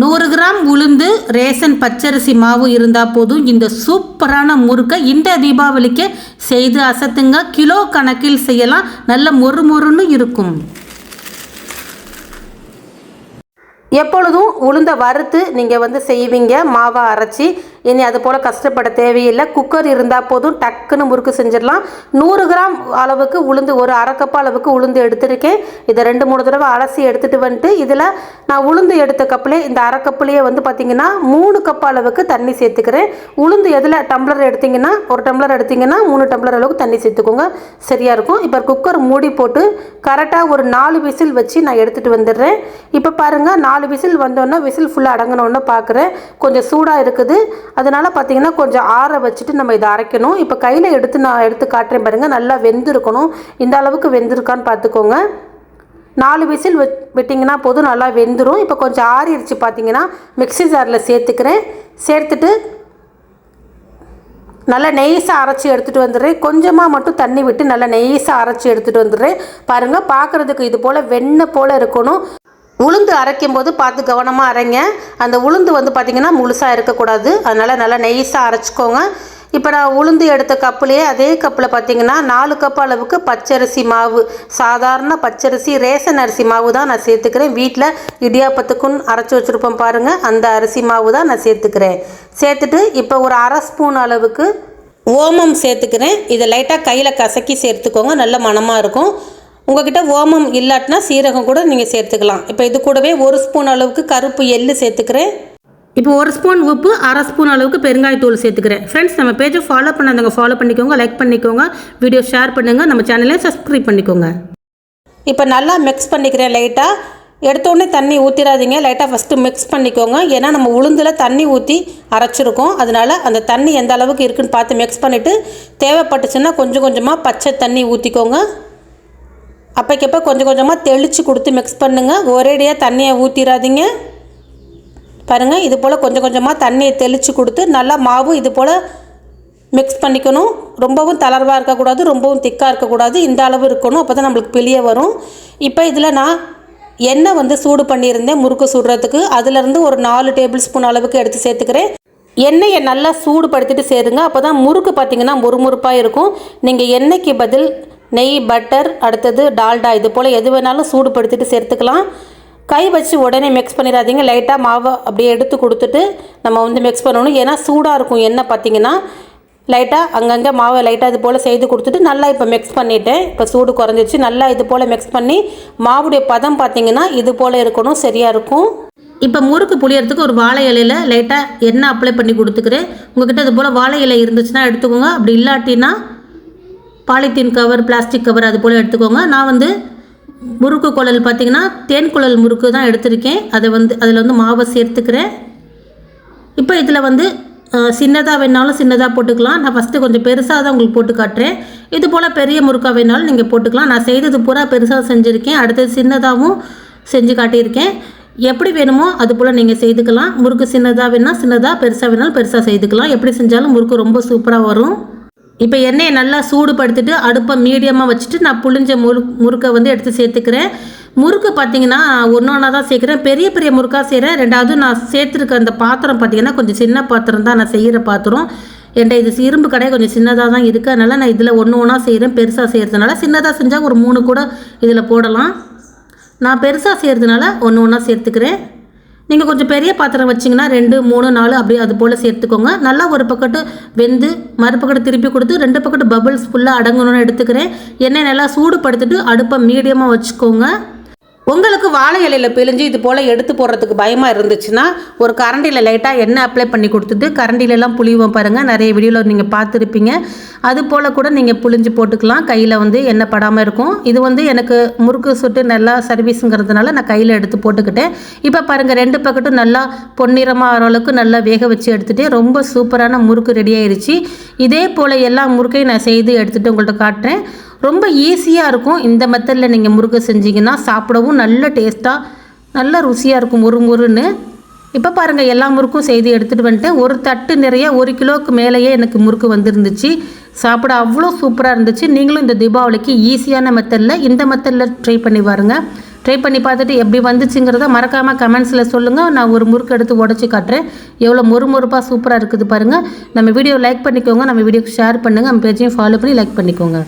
நூறு கிராம் உளுந்து ரேசன் பச்சரிசி மாவு இருந்தால் போதும். இந்த சூப்பரான முறுக்கை இந்த தீபாவளிக்கு செய்து அசத்துங்க. கிலோ கணக்கில் செய்யலாம். நல்ல மொறு மொறுன்னு இருக்கும். எப்பொழுதும் உளுந்தை வறுத்து நீங்கள் வந்து செய்வீங்க. மாவை அரைச்சி இனி அது போல் கஷ்டப்பட தேவையில்லை. குக்கர் இருந்தால் போதும். டக்குன்னு முறுக்கு செஞ்சிடலாம். நூறு கிராம் அளவுக்கு உளுந்து ஒரு அரை அளவுக்கு உளுந்து எடுத்திருக்கேன். இதை ரெண்டு மூணு தடவை அலசி எடுத்துகிட்டு வந்துட்டு இதில் நான் உளுந்து எடுத்த கப்பிலே இந்த அரை கப்புலேயே வந்து பார்த்திங்கன்னா மூணு கப் அளவுக்கு தண்ணி சேர்த்துக்கிறேன். உளுந்து எதில் டம்ளர் எடுத்திங்கன்னா ஒரு டம்ளர் எடுத்திங்கன்னா மூணு டம்ளர் அளவுக்கு தண்ணி சேர்த்துக்கோங்க. சரியாக இருக்கும். இப்போ குக்கர் மூடி போட்டு கரெக்டாக ஒரு நாலு விசில் வச்சு நான் எடுத்துகிட்டு வந்துடுறேன். இப்போ பாருங்கள் நாலு விசில் வந்தோன்னே விசில் ஃபுல்லாக அடங்கினோன்னு பார்க்குறேன் கொஞ்சம் சூடாக இருக்குது. அதனால் பார்த்தீங்கன்னா கொஞ்சம் ஆற வச்சுட்டு நம்ம இதை அரைக்கணும். இப்போ கையில் எடுத்து நான் எடுத்து காட்டுறேன் பாருங்கள் நல்லா வெந்திருக்கணும். இந்த அளவுக்கு வெந்திருக்கான்னு பார்த்துக்கோங்க நாலு விசில் வெ விட்டிங்கன்னா போதும் நல்லா வெந்துடும் இப்போ கொஞ்சம் ஆறிடுச்சு பார்த்தீங்கன்னா மிக்ஸி ஜாரில் சேர்த்துக்கிறேன். சேர்த்துட்டு நல்லா நெய்ஸாக அரைச்சி எடுத்துகிட்டு வந்துடுறேன். கொஞ்சமாக மட்டும் தண்ணி விட்டு நல்லா நெய்ஸாக அரைச்சி எடுத்துகிட்டு வந்துடுறேன். பாருங்கள் பார்க்குறதுக்கு இது போல் வெண்ணெய் போல் இருக்கணும். உளுந்து அரைக்கும் போது பார்த்து கவனமாக அரைங்க. அந்த உளுந்து வந்து பார்த்திங்கன்னா முழுசாக இருக்கக்கூடாது. அதனால் நல்லா நெய்ஸாக அரைச்சிக்கோங்க. இப்போ நான் உளுந்து எடுத்த கப்புலேயே அதே கப்பில் பார்த்தீங்கன்னா நாலு கப் அளவுக்கு பச்சரிசி மாவு. சாதாரண பச்சரிசி ரேசன் அரிசி மாவு தான் நான் சேர்த்துக்கிறேன். வீட்டில் இடியாப்பத்துக்கும் அரைச்சி வச்சுருப்போம் பாருங்கள் அந்த அரிசி மாவு தான் நான் சேர்த்துக்கிறேன். சேர்த்துட்டு இப்போ ஒரு அரை ஸ்பூன் அளவுக்கு ஓமம் சேர்த்துக்கிறேன். இதை லைட்டாக கையில் கசக்கி சேர்த்துக்கோங்க. நல்ல மணமாக இருக்கும். உங்ககிட்ட ஓமம் இல்லாட்டினா சீரகம் கூட நீங்கள் சேர்த்துக்கலாம். இப்போ இது கூடவே ஒரு ஸ்பூன் அளவுக்கு கருப்பு எள்ளு சேர்த்துக்கிறேன். இப்போ ஒரு ஸ்பூன் உப்பு அரை ஸ்பூன் அளவுக்கு பெருங்காயத்தூள் சேர்த்துக்கிறேன். ஃப்ரெண்ட்ஸ் நம்ம பேஜை ஃபாலோ பண்ணாதவங்க ஃபாலோ பண்ணிக்கோங்க லைக் பண்ணிக்கோங்க வீடியோ ஷேர் பண்ணுங்கள் நம்ம சேனலையும் சப்ஸ்கிரைப் பண்ணிக்கோங்க. இப்போ நல்லா மிக்ஸ் பண்ணிக்கிறேன் லைட்டாக எடுத்தோடனே தண்ணி ஊற்றிடாதீங்க லைட்டாக ஃபஸ்ட்டு மிக்ஸ் பண்ணிக்கோங்க. ஏன்னா நம்ம உளுந்தில் தண்ணி ஊற்றி அரைச்சிருக்கோம். அதனால் அந்த தண்ணி எந்த அளவுக்கு இருக்குன்னு பார்த்து மிக்ஸ் பண்ணிவிட்டு தேவைப்பட்டுச்சுன்னா கொஞ்சம் கொஞ்சமாக பச்சை தண்ணி ஊற்றிக்கோங்க அப்போக்கப்போ கொஞ்சம் கொஞ்சமாக தெளித்து கொடுத்து மிக்ஸ் பண்ணுங்கள் ஒரேடியாக தண்ணியை ஊற்றிடாதீங்க பாருங்கள் இது போல் கொஞ்சம் கொஞ்சமாக தண்ணியை தெளித்து கொடுத்து நல்லா மாவு இது போல் மிக்ஸ் பண்ணிக்கணும். ரொம்பவும் தளர்வாக இருக்கக்கூடாது ரொம்பவும் திக்காக இருக்கக்கூடாது. இந்த அளவு இருக்கணும் அப்போ தான் நம்மளுக்கு பிளிய வரும். இப்போ இதில் நான் எண்ணெய் வந்து சூடு பண்ணியிருந்தேன் முறுக்கு சுடுறதுக்கு. அதுலேருந்து ஒரு நாலு டேபிள் ஸ்பூன் அளவுக்கு எடுத்து சேர்த்துக்கிறேன். எண்ணெயை நல்லா சூடுபடுத்திட்டு சேருங்க. அப்போ தான் முறுக்கு பார்த்திங்கன்னா முறுமுறுப்பாக இருக்கும். நீங்கள் எண்ணெய்க்கு பதில் நெய் பட்டர் அடுத்தது டால்டா இது போல் எது வேணாலும் சூடுபடுத்திட்டு சேர்த்துக்கலாம். கை வச்சு உடனே மிக்ஸ் பண்ணிடாதீங்க. லைட்டாக மாவை அப்படியே எடுத்து கொடுத்துட்டு நம்ம வந்து மிக்ஸ் பண்ணணும். ஏன்னா சூடாக இருக்கும் எண்ணெய் பார்த்தீங்கன்னா. லைட்டாக அங்கங்கே மாவை லைட்டாக இது போல் செய்து கொடுத்துட்டு நல்லா இப்போ மிக்ஸ் பண்ணிவிட்டேன் இப்போ சூடு குறைஞ்சிருச்சு. நல்லா இது போல் மிக்ஸ் பண்ணி மாவுடைய பதம் பார்த்தீங்கன்னா இது போல் இருக்கணும். சரியாக இருக்கும். இப்போ முறுக்கு புளியறதுக்கு ஒரு வாழை இலையில் லைட்டாக எண்ணெய் அப்ளை பண்ணி கொடுத்துக்கிறேன். உங்ககிட்ட இது போல் வாழை இலை இருந்துச்சுன்னா எடுத்துக்கோங்க. அப்படி இல்லாட்டினா பாலித்தீன் கவர் பிளாஸ்டிக் கவர் அது போல் எடுத்துக்கோங்க. நான் வந்து முறுக்கு குழல் பார்த்தீங்கன்னா தேன் குழல் முறுக்கு தான் எடுத்திருக்கேன். அதை வந்து அதில் வந்து மாவை சேர்த்துக்கிறேன். இப்போ இதில் வந்து சின்னதாக வேணாலும் சின்னதாக போட்டுக்கலாம். நான் ஃபஸ்ட்டு கொஞ்சம் பெருசாக தான் உங்களுக்கு போட்டு காட்டுறேன். இது போல் பெரிய முறுக்காக வேணாலும் நீங்கள் போட்டுக்கலாம். நான் செய்தது பூரா பெருசாக செஞ்சுருக்கேன். அடுத்தது சின்னதாகவும் செஞ்சு காட்டியிருக்கேன். எப்படி வேணுமோ அது போல் நீங்கள் செய்துக்கலாம். முறுக்கு சின்னதாக வேணால் சின்னதாக பெருசாக வேணாலும் பெருசாக செய்துக்கலாம். எப்படி செஞ்சாலும் முறுக்கு ரொம்ப சூப்பராக வரும். இப்போ எண்ணெயை நல்லா சூடுபடுத்திட்டு அடுப்பை மீடியமாக வச்சுட்டு நான் புளிஞ்ச முறு முறுக்கை வந்து எடுத்து சேர்த்துக்கிறேன். முறுக்கு பார்த்தீங்கன்னா ஒன்று ஒன்றா தான் சேர்க்குறேன். பெரிய பெரிய முறுக்காக செய்கிறேன் ரெண்டாவது நான் சேர்த்துருக்க அந்த பாத்திரம் பார்த்தீங்கன்னா கொஞ்சம் சின்ன பாத்திரம் தான் நான் செய்கிற பாத்திரம். என்கிட்ட இது இரும்பு கடை கொஞ்சம் சின்னதாக தான் இருக்குது அதனால் நான் இதில் ஒன்று ஒன்றா செய்கிறேன் பெருசாக செய்கிறதுனால சின்னதாக செஞ்சால் ஒரு மூணு கூட இதில் போடலாம். நான் பெருசாக செய்கிறதுனால ஒன்று ஒன்றா சேர்த்துக்கிறேன். நீங்கள் கொஞ்சம் பெரிய பாத்திரம் வச்சிங்கன்னா ரெண்டு மூணு நாலு அப்படி அது போல் சேர்த்துக்கோங்க. நல்லா ஒரு பக்கத்து வெந்து மறுபக்கத்து திருப்பி கொடுத்து ரெண்டு பக்கத்து பபுள்ஸ் ஃபுல்லாக அடங்கணும்னு எடுத்துக்கிறேன். எண்ணெய் நல்லா சூடுபடுத்திட்டு அடுப்பை மீடியமாக வச்சுக்கோங்க. உங்களுக்கு வாழை இலையில் பிழிஞ்சு இது போல் எடுத்து போடுறதுக்கு பயமாக இருந்துச்சுன்னா ஒரு கரண்டியில் லைட்டாக எண்ணெய் அப்ளை பண்ணி கொடுத்துட்டு கரண்டிலெலாம் புளிவோம் பாருங்கள் நிறைய வீடியோவில் நீங்கள் பார்த்துருப்பீங்க. அது போல் கூட நீங்கள் புளிஞ்சு போட்டுக்கலாம். கையில் வந்து எண்ணெய் படாமல் இருக்கும். இது வந்து எனக்கு முறுக்கு சுட்டு நல்லா சர்வீஸுங்கிறதுனால நான் கையில் எடுத்து போட்டுக்கிட்டேன். இப்போ பாருங்கள் ரெண்டு பக்கட்டும் நல்லா பொன்னிறமாக அளவுக்கு நல்லா வேக வச்சு எடுத்துகிட்டு ரொம்ப சூப்பரான முறுக்கு ரெடி இதே போல் எல்லா முறுக்கையும் நான் செய்து எடுத்துகிட்டு உங்கள்கிட்ட காட்டுறேன். ரொம்ப ஈஸியாக இருக்கும். இந்த மெத்தடில் நீங்கள் முறுக்கு செஞ்சீங்கன்னா சாப்பிடவும் நல்ல டேஸ்ட்டாக நல்ல ருசியாக இருக்கும் முறு முறுன்னு. இப்போ பாருங்கள் எல்லா முறுக்கும் செய்து எடுத்துகிட்டு வந்துட்டேன். ஒரு தட்டு நிறைய ஒரு கிலோவுக்கு மேலேயே எனக்கு முறுக்கு வந்துருந்துச்சு. சாப்பிட அவ்வளோ சூப்பராக இருந்துச்சு. நீங்களும் இந்த தீபாவளிக்கு ஈஸியான மெத்தடில் இந்த மெத்தடில் ட்ரை பண்ணி பாருங்கள் ட்ரை பண்ணி பார்த்துட்டு எப்படி வந்துச்சுங்கிறத மறக்காமல் கமெண்ட்ஸில் சொல்லுங்கள் நான் ஒரு முறுக்கு எடுத்து உடச்சி காட்டுறேன். எவ்வளோ மொறுமொறுப்பாக சூப்பராக இருக்குது பாருங்கள் நம்ம வீடியோ லைக் பண்ணிக்கோங்க. நம்ம வீடியோக்கு ஷேர் பண்ணுங்கள் நம்ம பேஜையும் ஃபாலோ பண்ணி லைக் பண்ணிக்கோங்க.